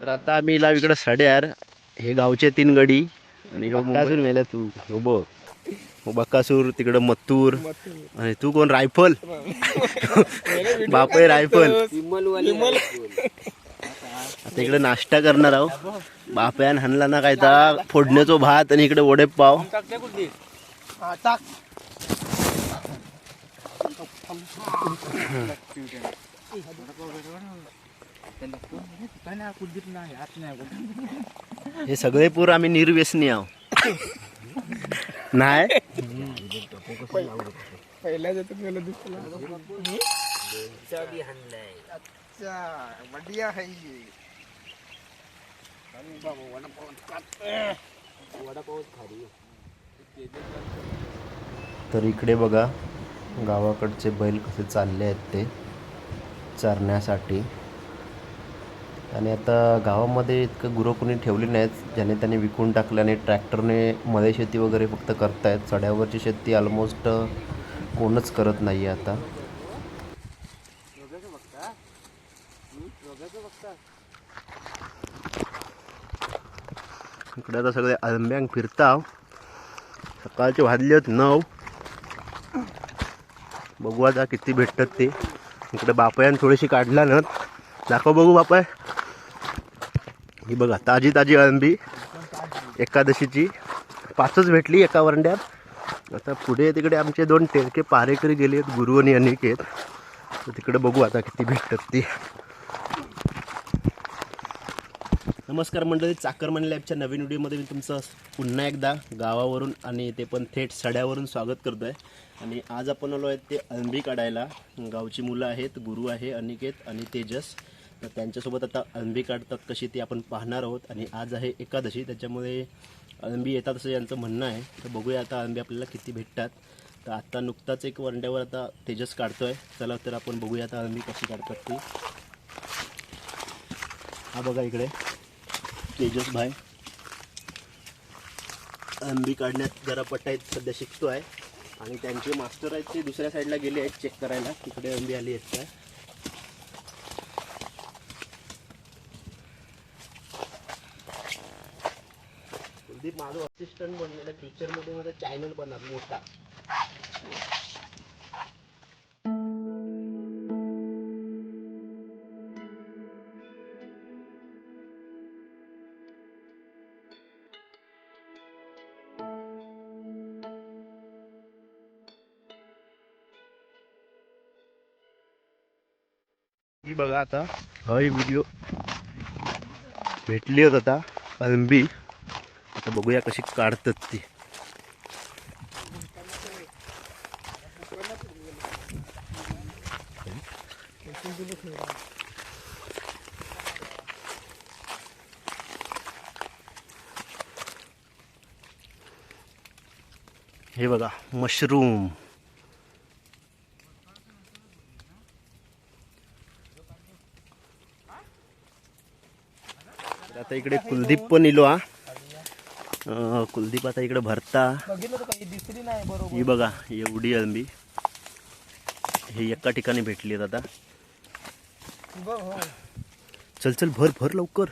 तर आता आम्ही इला इकडे सड्यार. हे गावचे तीन गडी. आणि ह्यो बकासूर मेल्या तू. ह्यो बघ. हो बकासूर तिकडं मत्तूर. आणि तू कोण? रायफल? बापय रायफल. आता इकडे नाश्ता करणार आहो. बापयान हाणला ना काय तर फोडण्याचो भात आणि इकडे वडे पाव हे सगळे पूर आम्ही निर्व्यसनी आहो. नाही? पहिल्या जातो दुसरा अच्छा बढिया है ये तर इकडे बघा गावाकडचे बैल कसे चालले आहेत ते चरण्यासाठी. आणि आता गावामध्ये इतकं गुरं कोणी ठेवली नाहीत ज्याने त्याने विकून टाकल्याने ट्रॅक्टरने मध्ये शेती वगैरे फक्त करतायत. चढ्यावरची शेती ऑलमोस्ट कोणच करत नाही आहे आता. इकडे आता सगळे आंब्यांक फिरता सकाळचे वाजले आहेत नऊ. बघू आता किती भेटतात ते. इकडे बापयान थोडीशी काढला ना दाखव बघू बापाय. ही बघा ताजी ताजी अळंबी एकादशीची. पाचच भेटली एका वरंड्यात. आता पुढे तिकडे आमचे दोन टेरके पारेकरी गेले आहेत गुरु आणि अनिकेत. तर तिकडे बघू आता किती भेटतात ती. नमस्कार मंडळी चाकरमणी लॅबच्या नवीन व्हिडिओमध्ये मी तुमचं पुन्हा एकदा गावावरून आणि ते पण थेट सड्यावरून स्वागत करतो आहे आणि आज आपण आलो आहेत ते अंबी काढायला. गावची मुलं आहेत गुरु आहे अनिकेत आणि तेजस. तर त्यांच्यासोबत आता अळंबी काढतात कशी ती आपण पाहणार आहोत. आणि आज आहे एकादशी त्याच्यामुळे अळंबी येतात असं यांचं म्हणणं आहे. तर बघूया आता अळंबी आपल्याला किती भेटतात. तर आत्ता नुकताच एक वरंड्यावर आता तेजस काढतोय. चला तर आपण बघूया आता अळंबी कशी काढतात ती. हा बघा इकडे. तेजस भाई. अळंबी काढण्यात जरा पटाईत सध्या शिकतो आहे आणि त्यांचे मास्टर आहेत ते दुसऱ्या साईडला गेले आहेत चेक करायला. तिकडे आंबी आली आहेत काय कुलदीप माझं असिस्टंट बनलेलं फ्युचरमध्ये माझा चॅनल बनणार मोठा. ही बघा आता हय व्हिडिओ भेटली होत आता अल्बी आता बघूया कशी काढतात ती. हे बघा मशरूम. आता इकडे कुलदीप पण इलो हा. कुलदीप आता इकडे भरता. दिसली नाही बरोबर. ही बघा एवढी अळंबी हे एका ठिकाणी भेटली आता. हो. चल चल भर भर लवकर.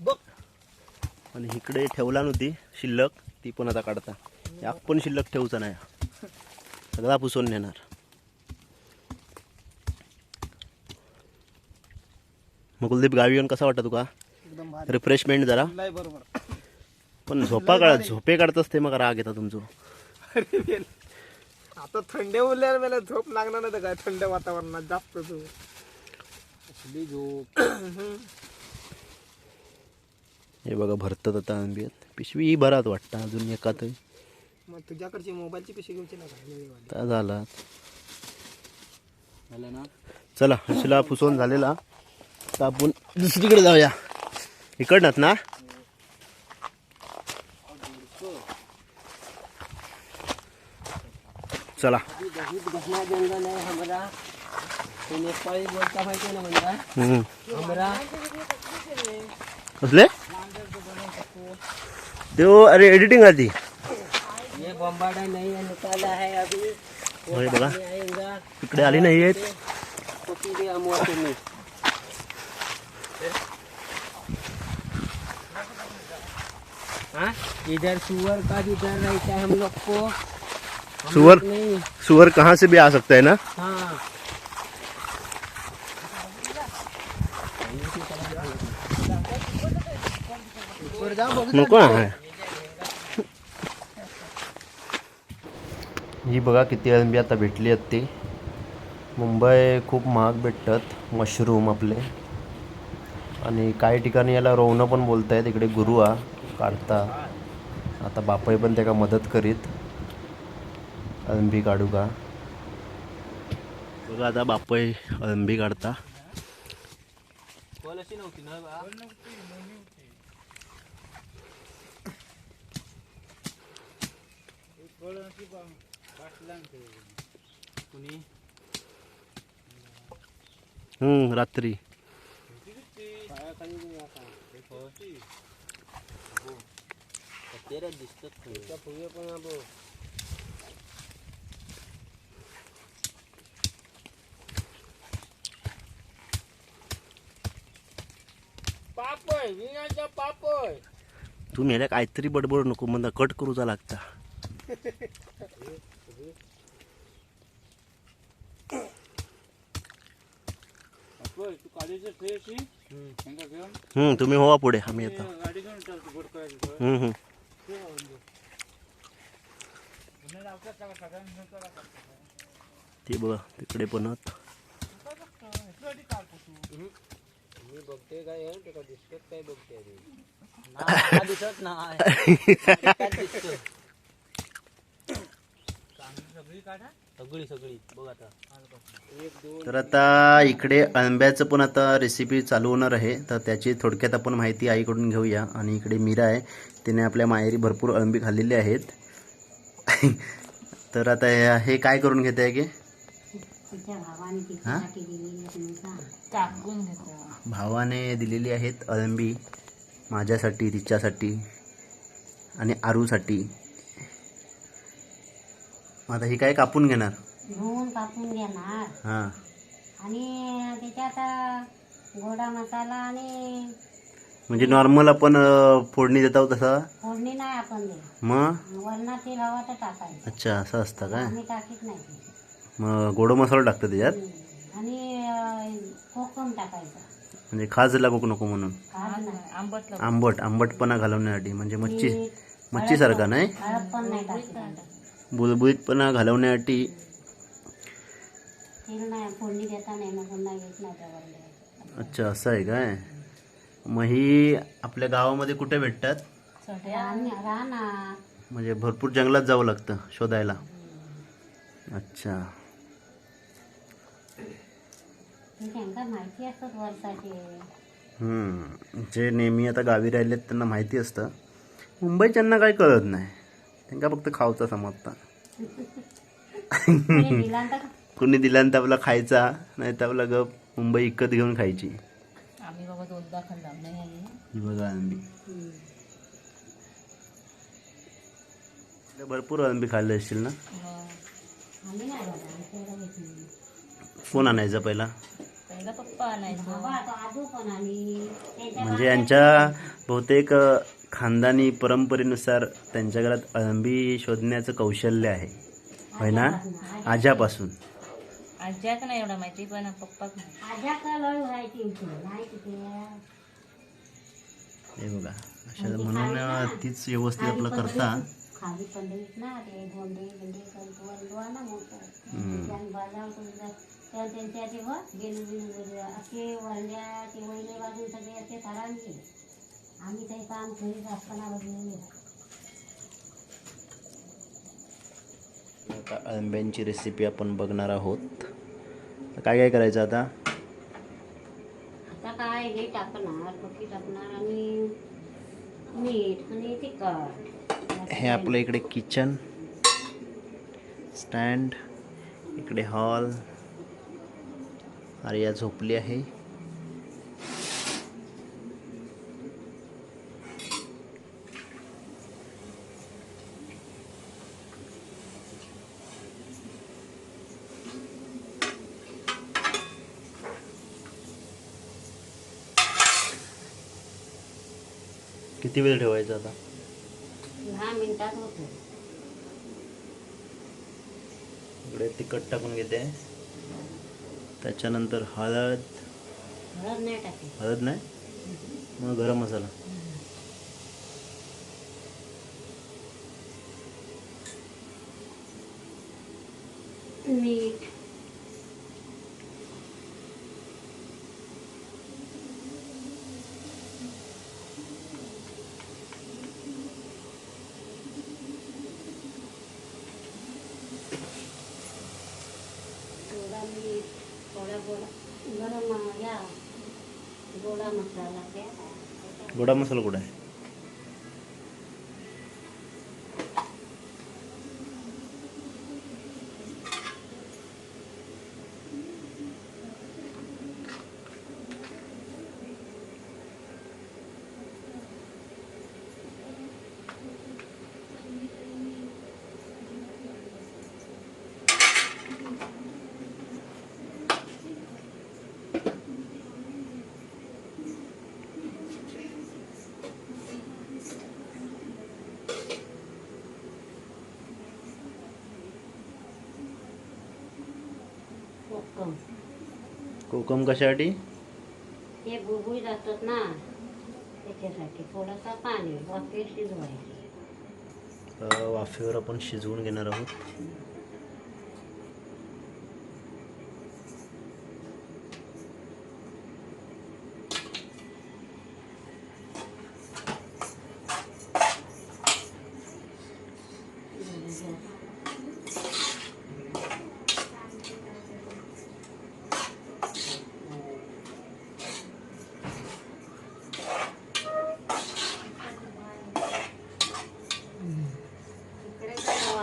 बघ. आणि इकडे ठेवला नव्हती शिल्लक ती पण आता काढता. याक पण शिल्लक ठेवचा नाही. सगळा पुसून नेणार. मग कुलदीप गावी येऊन कसा वाटतं तुका? रिफ्रेशमेंट जरा. बरोबर. पण झोपा काढ झोपे काढतच ते मग राग येतात तुमचं. अरे. आता थंड उरल्यावर मला झोप लागणार नाही तर काय थंड वातावरणात जास्त तू. असली झोप. हे बघा भरतात आता आंब्यात. पिशवी ही भरात वाटतं अजून एकात. मग तुझ्याकडची मोबाईलची पिशी घ्यायची ना काय. आता झाला. चला हशीला फुसवून झालेला. तर आपण दुसरीकडे जाऊया. इकडनंच ना चला घटना जंगल है हमारा तो नेपाली बोलता भाई ना हमारा हम्म. हमारा कसले? तो अरे एडिटिंग आधी ये बम्बाडा नहीं है निकाला है अभी होय बघा. इकडे आली नाही आहेत. हाँ? इधर सुअर का भी डर रहता है हम लोग को? सुअर? सुअर कहाँ से भी आ सकता है ना? हाँ। नको आहे ही? बघा किती अळंबी आता भेटली आहेत ती मुंबई खूप महाग भेटतात मशरूम आपले. आणि काही ठिकाणी याला रोवणं पण बोलत आहेत इकडे गुरुआ काढता. आता बापाई पण त्याला मदत करीत. अळंबी काढू का? बघा आता बापाई अळंबी काढता. हम्म रात्री. तेरा दिसतात पापड विनाचा पापड तू मेल्या काहीतरी बडबड नको मला कट करूचा लागता. तू काळीचं फ्रेश त्यांना घेऊन. हम्म तुम्ही होवा पुढे आम्ही येतो. गाडी घेऊन चालतो बोट करायची हम्म हम्म. ते बघा तिकडे पण आहेत. मी बघते काय आहे ते का दिसतात काय बघते अरे ना दिसत नाही. काय दिसतं? सगळी सगळी बघ आता. एक दोन तर आता इकडे अळंब्याचं पण आता रेसिपी चालू होणार आहे. तर त्याची थोडक्यात आपण माहिती आईकडून घेऊया. आणि इकडे मीरा आहे. तिने आपल्या माहेरी भरपूर अळंबी खाल्लेली आहेत. तर आता हे- हे काय करून घेते आहे की? तिच्या भावाने हा? तिच्यासाठी दिलेली घेतो. भावाने दिलेली आहेत अळंबी माझ्यासाठी तिच्यासाठी आणि आरूसाठी. आता ही काय कापून घेणार? कापून घेणार. हां. आणि त्याच्यात गोडा मसाला आणि म्हणजे नॉर्मल आपण अं, फोडणी देतो तसा? फोडणी नाही आपण दे मग? वरणात तेल हवा तर टाकायचं. अच्छा असं असतं काय आम्ही टाकीत नाही. ते. मग गोड मसाला टाकतं त्याच्यात? हम्म. आणि अं, कोकम टाकायचं. म्हणजे खाज लागू नको म्हणून. आंबट आंबट आंबटपणा घालवण्यासाठी म्हणजे मच्छी मच्छीसारखा नाही? बुलबुलीतपणा घालवण्यासाठी. अच्छा असं आहे काय? मग ही आपल्या गावामध्ये कुठे भेटतात? म्हणजे भरपूर जंगलात जावं लागतं शोधायला. अच्छा. त्यांना माहिती असतात वर्षाचे. हम्म. जे नेहमी आता गावी राहिलेत त्यांना माहिती असतं. मुंबईच्यांना काही कळत नाही. त्यांना फक्त खावचा समजता. कोणी दिला दिल्यानंतर आपला खायचा नाही तर आपला गप मुंबई इकत घेऊन खायची. आम्ही बाबा दोनदा खाल्ला नाही बघा आंबी. भरपूर आंबी खाल्ले असतील ना? कोण आणायचा पहिला? म्हणजे यांच्या बहुतेक खानदानी परंपरेनुसार त्यांच्या घरात अळंबी शोधण्याचं कौशल्य आहे. होय ना? आजापासून. आज्याक नाही एवढा माहिती पण पप्पाक हे बघा अशा म्हणून तीच व्यवस्थित आपलं करता. खाली पंढरीत ना ते गोंडे बिंडे कंटुआ ना मोठं. हम्म. त्या त्यांच्या ते वर गेलू बिलू गेले असे वरल्या ते वैले बाजून सगळे असे थरांगे आम्ही ते काम घरीच असताना बघलेले आता अळंब्यांची रेसिपी आपण बघणार आहोत. काय काय करायचं आता? आता काय हे टाकणार पक्की टाकणार आणि मीठ आणि तिखट. हे आपलं इकडे किचन स्टँड इकडे हॉल आर्या झोपली आहे. किती वेळ ठेवायचा आता? मिनिटात होतो इकडे तिखट टाकून घेते. त्याच्यानंतर हळद. हळद नाही टाकली. हळद नाही? मग गरम मसाला. मीठ थोडा मीठ थोडा गोडा गरम म- या गोडा मसाला द्या गोडा मसाला कुठं आहे कोकम कोकम कशासाठी? ते बुबुळीत असतात ना त्याच्यासाठी थोडासा पाणी वाफेर शिजवायचे. वाफेवर आपण शिजवून घेणार आहोत.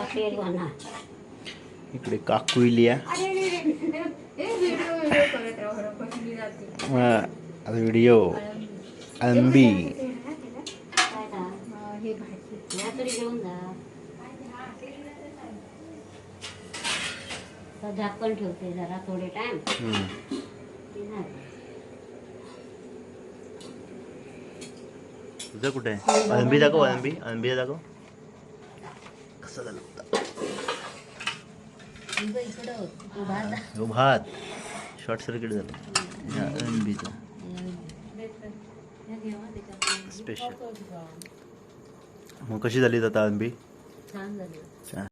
वाफेर म्हणा इकडे काकुईलिया आता व्हिडिओ आंबी काय का या तरी घेऊन जा. आता झाकण ठेवते जरा थोडे टाइम हम्म. तुझं कुठे? आहे आंबी दाखव आंबी आंबी दाखव कसं झालं हो भात शॉर्ट सर्किट झालं. स्पेशल मग कशी झाली आता आंबी छान.